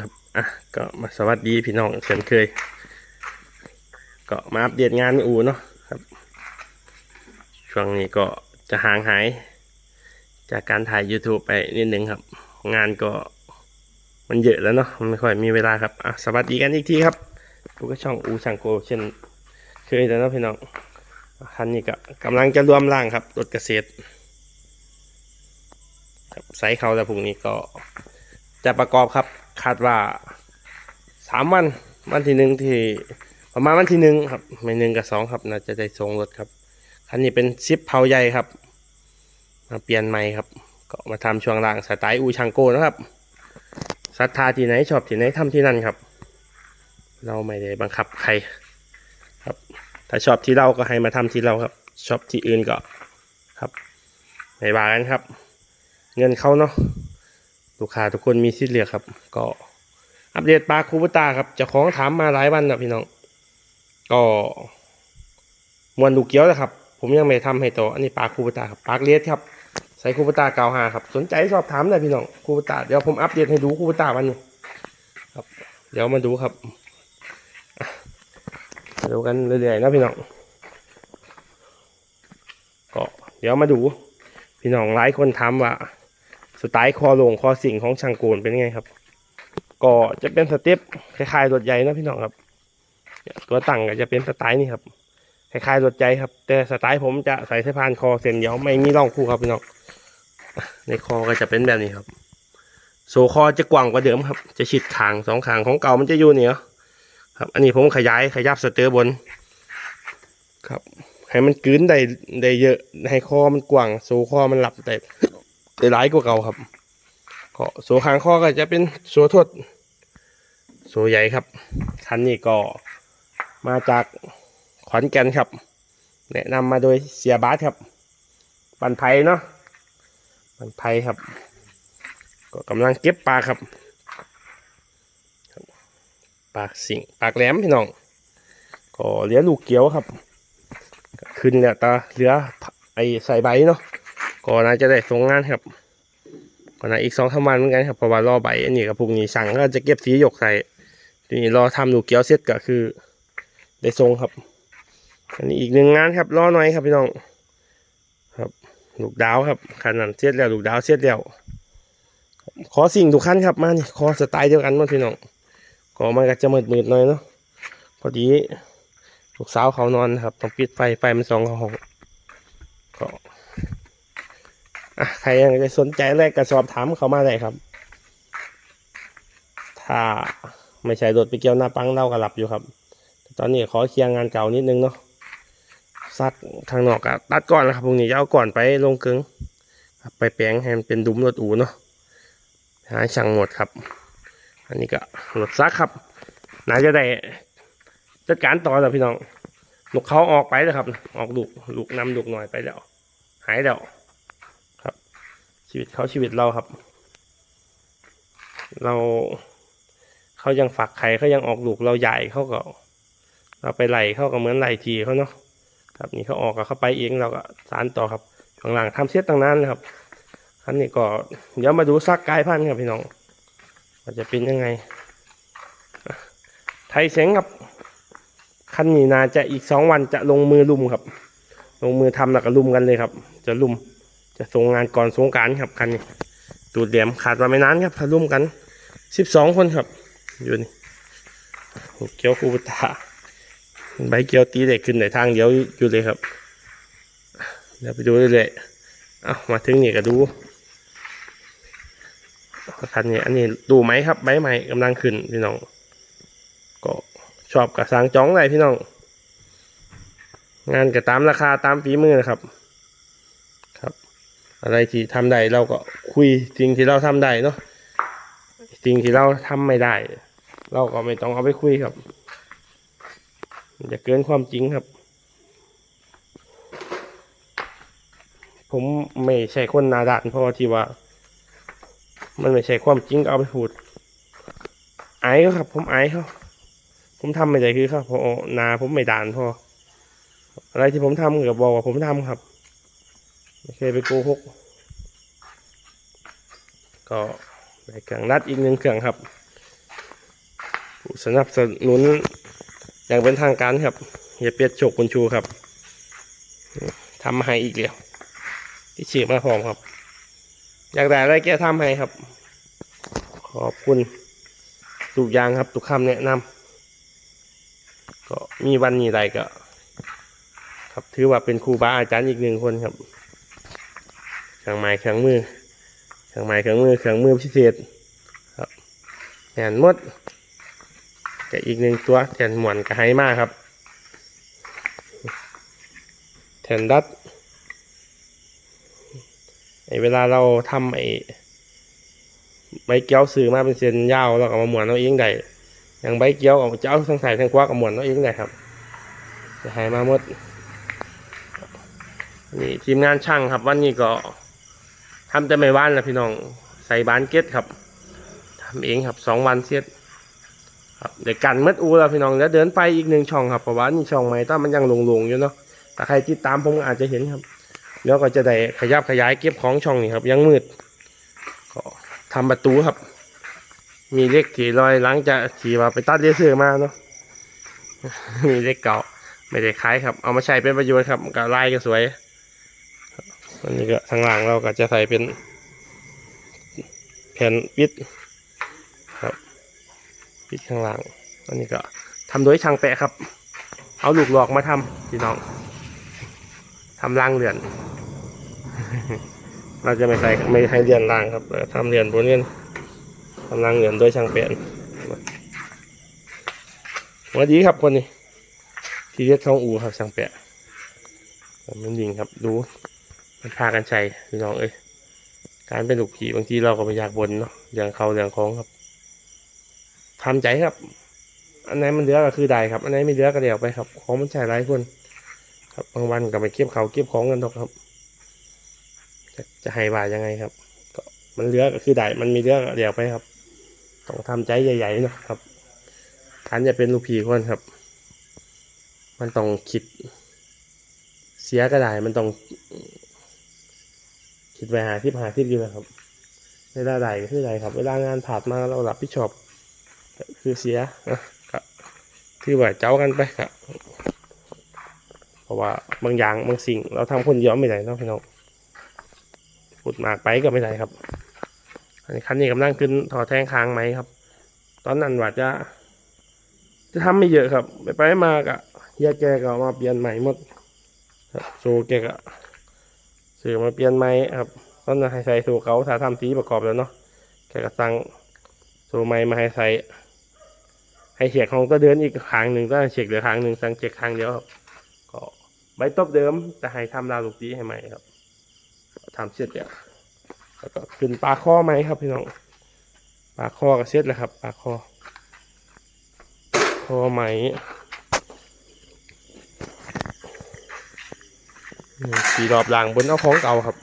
ครับอะก็มาสวัสดีพี่น้องเช่นเคย ก็มาอัปเดตงานอูเนาะครับ ช่วงนี้ก็จะห่างหาย จากการถ่าย YouTube ไปนิดนึงครับ งานก็มันเยอะแล้วเนาะมันไม่ค่อยมีเวลาครับอะสวัสดีกันอีกทีครับทุกช่องอูช่างโกเช่นเคยแล้วเนาะพี่น้องคันนี้ก็กำลังจะรวมร่างครับรถเกษตรครับไซส์เขาแล้วพรุ่งนี้ก็จะประกอบครับ คาดว่าสามวันวันที่หนึ่งที่ประมาณวันที่หนึ่งครับไม่หนึ่งกับสองครับน่าจะได้ส่งรถครับคันนี้เป็นซิปเผาใหญ่ครับ มาเปลี่ยนใหม่ครับ ก็มาทำช่วงล่างสไตล์อูชังโกนะครับศรัทธาที่ไหนชอบที่ไหนทำที่นั่นครับ เราไม่ได้บังคับใครครับ ถ้าชอบที่เราก็ให้มาทำที่เราครับ ชอบที่อื่นก็ครับไม่ว่ากันครับ เงินเขาเนาะ ลูกค้าทุกคนมีสิทธิ์เลือกครับ ก็อัปเดตปลาคูปตาครับจ้าของถามมาหลายวันแล้วพี่น้องก็มวนลูกเกี้ยวนะครับ ผมยังไม่ทำให้ต่ออันนี้ปลาคูปตาครับปลาเลสครับใส่คูปตาเกาหาครับ สนใจสอบถามได้พี่น้องคูปตาเดี๋ยวผมอัปเดตให้ดูคูปตาวันนี้ครับ เดี๋ยวมาดูครับดูกันเรื่อยๆนะพี่น้องก็เดี๋ยวมาดูพี่น้องหลายคนถามว่า สไตล์คอลงคอสิงของช่างโกนเป็นไงครับ ก็จะเป็นสเต็ปคล้ายๆรถใหญ่นะพี่น้องครับ ตัวตั้งก็จะเป็นสไตล์นี่ครับคล้ายๆรถใหญ่ครับ แต่สไตล์ผมจะใส่สะพานคอเส้นเดียวไม่มีร่องคู่ครับพี่น้องในคอก็จะเป็นแบบนี้ครับ โซคอจะกว้างกว่าเดิมครับ จะชิดขางสองขางของเก่ามันจะอยู่เหนือครับ อันนี้ผมขยายขยับสเตอร์บน ครับ ให้มันกืนได้ได้เยอะให้คอมันกว้างโซคอมันหลับแต่ ได้หลายกว่าเก่าครับก็โซขางคอก็จะเป็นโซทวดโซใหญ่ครับคันนี้ก็มาจากขอนแก่นครับ แนะนำมาโดยเสียบาสครับบันไพเนาะบันไพครับ ก็กำลังเก็บปลาครับ ปากสิงปากแหลมพี่น้องก็เหลือลูกเกี้ยวครับ ขึ้นแล้วตาเหลือไอใส่ใบเนาะ ก็น่าจะได้ส่งงานครับก็น่าอีกสองสามวันเหมือนกันครับเพราะว่ารอใบอันนี้กับพวกนี้สั่งก็จะเก็บสีหยกใส่ทีนี้รอทำลูกเกี้ยวเสร็จก็คือ ได้ส่งครับ อันนี้อีกหนึ่งงานครับรอหน่อยครับพี่น้องครับลูกดาวครับขนาดเสร็จแล้วลูกดาวเสร็จแล้วขอสิ่งทุกขั้นครับมานี่ขอสไตล์เดียวกันหมาพี่น้องก็มันก็จะมืดๆหน่อยเนาะพอดีลูกสาวเขานอนครับต้องปิดไฟไฟมันสองเขาห้องก็ ใครยังจะสนใจแรกก็สอบถามเขามาได้ครับ ถ้าไม่ใช่รถไปเกี่ยวหน้าปังเราก็หลับอยู่ครับ ตอนนี้ขอเคลียร์งานเก่านิดนึงเนาะซักทางนอกอะตัดก่อนนะครับพรุ่งนี้จะเอาก่อนไปลงกึงไปแปลงให้มันเป็นดุมรถอูเนาะหาช่างหมดครับ อันนี้ก็รถซักครับน่าจะได้จัดการต่อแล้วพี่น้องลูกเขาออกไปแล้วครับ ออกลูกลูกนำลูกหน่อยไปแล้ว หายแล้ว ชีวิตเขาชีวิตเราครับ เราเขายังฝักไข่เขายังออกลูกเราใหญ่เขาก็ เราไปไล่เขาก็เหมือนไล่ทีเขาเนาะครับนี่เขาออกกับเขาไปเองเราก็สารต่อครับข้างหลังทำเสียตั้งนานนะครับอันนี้ก็เดี๋ยวมาดูซักกายพันธุ์ครับพี่น้องว่าจะเป็นยังไง ไทยเสงครับคันนี้นาจะอีกสองวันจะลงมือลุมครับ ลงมือทำแล้วก็ลุมกันเลยครับ จะลุม จะส่งงานก่อนสงการครับคันนี้ตูดเหลี่ยมขาดมาไม่นานครับถ้าลุมกันสิบสองคนครับ อยู่นี่เกียวคูบุตาใบเกียวตีเด็กขึ้นในทางเดียวอยู่เลยครับเดี๋ยวไปดูเรื่อยเอามาถึงนี่ก็ดูคันนี้อันนี้ดูไหมครับใบใหม่กำลังขึ้นพี่น้อง ก็ชอบกับสางจ้องเลยพี่น้อง งานก็ตามราคาตามฝีมือนะครับ อะไรที่ทำได้เราก็คุยสิ่งที่เราทำได้เนาะสิ่งที่เราทำไม่ได้ เราก็ไม่ต้องเอาไปคุยครับอย่าเกินความจริงครับ ผมไม่ใช่คนนาด่านเพราะที่ว่า มันไม่ใช่ความจริงเอาไปพูดไอายเขาครับ ผมไอายเขาผมทำไม่ได้คือครับเพราะนาผมไม่ด่านพออะไรที่ผมทำก็บอกว่าผมทำครับ ไม่เคยไปโกหก ก็ได้เครื่องรัดอีกหนึ่งเครื่องครับผู้สนับสนุนอย่างเป็นทางการครับเฮียเปียดโชคบุญชูครับทำให้อีกแล้วที่ฉีดมาพร้อมครับ อยากได้อะไรแกทำให้ครับ ขอบคุณทุกอย่างครับทุกคำแนะนำก็มีวันนี้ใดก็ ครับถือว่าเป็นครูบาอาจารย์อีกหนึ่งคนครับ เครื่องไม้เครื่องมือ เครื่องไม้เครื่องมือ เครื่องมือพิเศษครับแหนมดกับอีกหนึ่งตัวแทนหมวนกับไฮมากครับ แทนดัดไอเวลาเราทำไอใบเกี้ยวซื้อมาเป็นเส้นยาวแล้วก็มาหมวนเอาเองได้อย่างใบเกี้ยวเอาจะเอาทั้งใส่ทั้งควักกับหมวนเอาเองได้ครับจะไฮมาหมดนี่ทีมงานช่างครับวันนี้ก็ ทำแต่ไม่ว่านนะพี่น้อง ใส่บานเก็ตครับทำเองครับสองวันเสร็จครับเดี๋ยวกันมัดอูแล้วพี่น้องแล้วเดินไปอีกหนึ่งช่องครับเพราะว่านี่ช่องใหม่ต้ามันยังหลงๆอยู่เนาะแต่ใครติดตามผมอาจจะเห็นครับเดี๋ยวก็จะได้ขยับขยายเก็บของช่องนี้ครับยังมืดก็ทำประตูครับ มีเล็กที่ลอยหลังจากที่ว่าไปตัดเลเซอร์มาเนาะมีเล็กเก่าไม่ได้ขายครับ เอามาใช้เป็นประโยชน์ครับก็ลายก็สวย อันนี้ก็ทางหลังเราก็จะใส่เป็นแผ่นปิดครับปิดข้างหลังอันนี้ก็ทำโดยช่างแปะครับ เอาลูกหลอกมาทำพี่น้องทำล่างเรือน เราจะไม่ใส่ไม่ให้เรือนล่างครับเออทำเรือนบนเรือนทำล่างเรือนโดยช่างแปะวัสดีครับคนนี้ที่เรียกท้องอูครับช่างแปะมันยิงครับดู มันพากันใช้พี่น้องเอ้ยการเป็นลูกผีบางทีเราก็ไม่อยากบนเนาะเรื่องเขาเรื่องของครับทำใจครับ อันไหนมันเหลือก็คือได้ครับ อันไหนไม่เหลือก็เดี๋ยวไปครับ ของมันใช้หลายคน ครับบางวันก็ไปเก็บเขาเก็บของกันทอกครับ จะจะให้ว่ายังไงครับ ก็มันเหลือก็คือได้มันมีเหลือก็เดี๋ยวไปครับต้องทำใจใหญ่ๆนะครับการจะเป็นลูกผีคนครับ มันต้องคิด เสียก็ได้มันต้อง คิดไปหาที่หาที่ดีนะครับเวลาใดคือใดครับ เวลางานผ่านมาเรารับผิชอบก็คือเสียนะครับที่ว่าเจ้ากันไปครับเพราะว่าบางอย่างบางสิ่ง เราทำคนเดียวไม่ได้นะพี่น้องพูดมากไปก็ไม่ได้ครับอันนี้คันนี้กำลังขึ้นถอแทงค้างไหมครับ ตอนนั้นว่าจะ จะทำไม่เยอะครับ ไปไปมากะเฮียแกก็เอามาเปลี่ยนใหม่หมดโซแกก็ ซื้อมาเปลี่ยนใหม่ครับตอนนั้นให้ใส่โซเขาถ้าทำสีประกอบแล้วเนาะแกก็สั่งโซใหม่มาให้ใส่ให้เฉียกของตัวเดินอีกครั้งหนึ่งก็เฉียกเหลือครั้งหนึ่งสังเฉียกครั้งเดียวครับก็ใบตบเดิมแต่ให้ทำราวลูกตีให้ใหม่ครับทำเสร็จแล้วแล้วก็ขึ้นปลาข้อไหมครับพี่น้องปลาข้อก็เสร็จแล้วครับปลาข้อข้อไหม สีรอบหลังบนเอาของเก่าครับ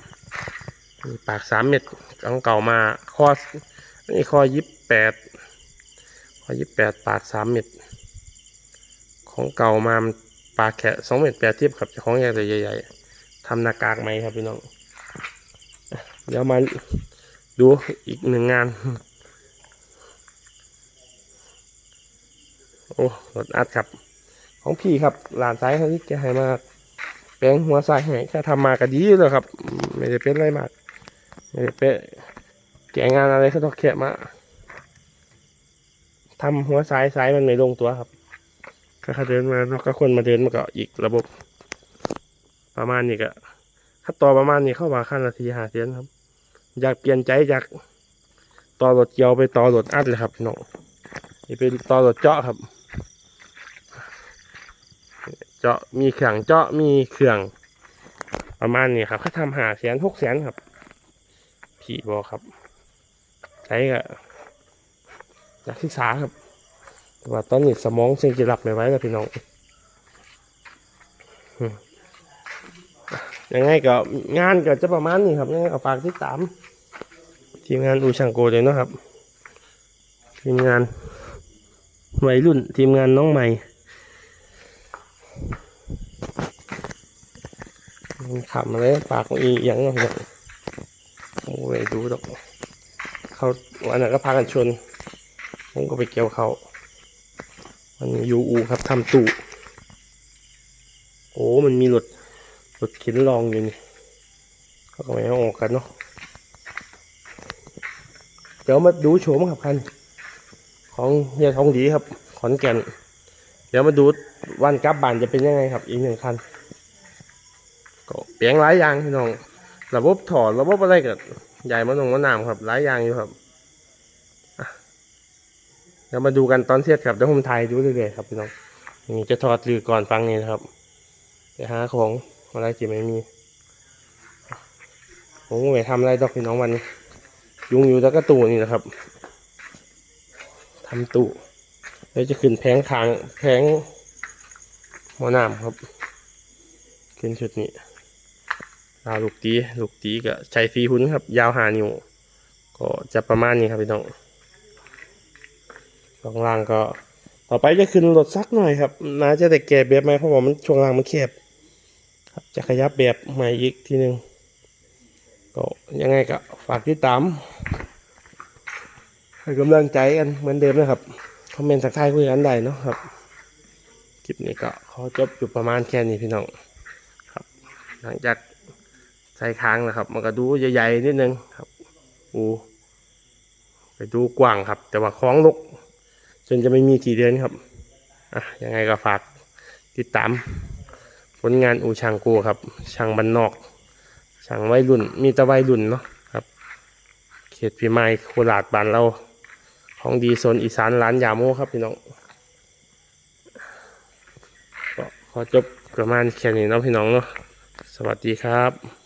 ปากสามเม็ดของเก่ามาข้อนี่ข้อยิบแปดข้อยิบแปดปากสามเม็ดของเก่ามาปากแค่สองเม็ดแปดเทียบครับของใหญ่แต่ใหญ่ๆทำหน้ากากไหมครับพี่น้องเดี๋ยวมาดูอีกหนึ่งงาน โอ้รถอัดครับ ของพี่ครับหลานซ้ายเขาที่แกให้มาก แปลงหัวสายให้แค่ทำมาก็ดีแล้วครับ ไม่ได้เป็นอะไรมากไม่ได้เป็นแกงานอะไรเขาต้องแค่มาทำหัวสายสายมันไม่ลงตัวครับก็เขาเดินมาแล้วก็คนมาเดินมาก็อีกระบบ ประมาณนี้ก็ถ้าต่อประมาณนี้เข้ามาขั้นนาทีหาเสียนครับ อยากเปลี่ยนใจจากต่อรถเกียวไปต่อรถอัดเลยครับน้องนี่เป็นต่อรถเจาะครับ เจาะมีเครื่องเจาะมีเครื่อง ประมาณนี้ครับเขาทำหาแสนหกแสนครับผีบอครับใช้ก็อยากศึกษาครับแต่ว่าตอนนี้สมองเชิงจะรับไม่ไหวแล้วพี่น้องยังไงก็งานก็จะประมาณนี้ครับยังไงก็ฝากติดตามทีมงานอูชังโกเลยนะครับ ทีมงานวัยรุ่นทีมงานน้องใหม่ มันขำเลยปากมันอีหยังเนาะพี่น้อโอ้ยดูดอกเขาวันนั้นก็พากันชนผมก็ไปเกี่ยวเขามันยูอูครับทำตู้โอ้มันมีรถรถเข็นรองอยู่นี่เขาก็ไม่อออกกันเนาะเดี๋ยวมาดูโฉมครับคันของเฮียทองดีครับ ขอนแก่น เดี๋ยวมาดูวันกลับบ้านจะเป็นยังไงครับ อีกหนึ่งคันก็เปลี่ยนหลายอย่างพี่น้อง ระบบถอดระบบอะไรกับใหญ่มาตรงมะนามครับหลายอย่างอยู่ครับเดี๋ยวมาดูกันตอนเทียบครับเดี๋ยวผมถ่ายดูเรื่อยๆครับพี่น้องนี่จะถอดลือก่อนฟังนี่นะครับไปหาของอะไรที่ไม่มีผมไมทำอะไรดอกพี่น้องวันนี้ยุงอยู่แล้วก็ตู้นี่นะครับทำตู้ แล้วจะขึ้นแผงคางแผงหมอน้ำครับ ขึ้นชุดนี้ดาวลูกตีลูกตีก็ใช้ฟีหุ้นครับ ยาวหานิ้วก็จะประมาณนี้ครับพี่น้องช่วงล่างก็ ต่อไปจะขึ้นรถสักหน่อยครับน่าจะแต่แก่แบบไหมเพราะว่ามันช่วงล่างมันแคบครับจะขยับแบบใหม่อีกทีหนึ่งก็ยังไงก็ฝากติดตามให้กำลังใจกันเหมือนเดิมนะครับ อมเมนต์สักทายคุยกันได้เนาะครับ คลิปนี้ก็ขอจบอยู่ประมาณแค่นี้พี่น้องครับ หลังจากใส่ค้างนะครับ มันก็ดูใหญ่ๆนิดนึงครับอูไปดูกว้างครับ แต่ว่าคล้องลกจนจะไม่มีกี่เดือนครับอะยังไงก็ฝากติดตาม ผลงานอูช่างกูครับช่างบันนอกช่างวัยรุ่นมีแต่วัยรุ่นเนาะครับ เขตพิมายโคราชบ้านเรา ของดีโซนอีสานร้านยาโมครับพี่น้องก็ขอจบประมาณแค่นี้นะพี่น้องเนาะสวัสดีครับ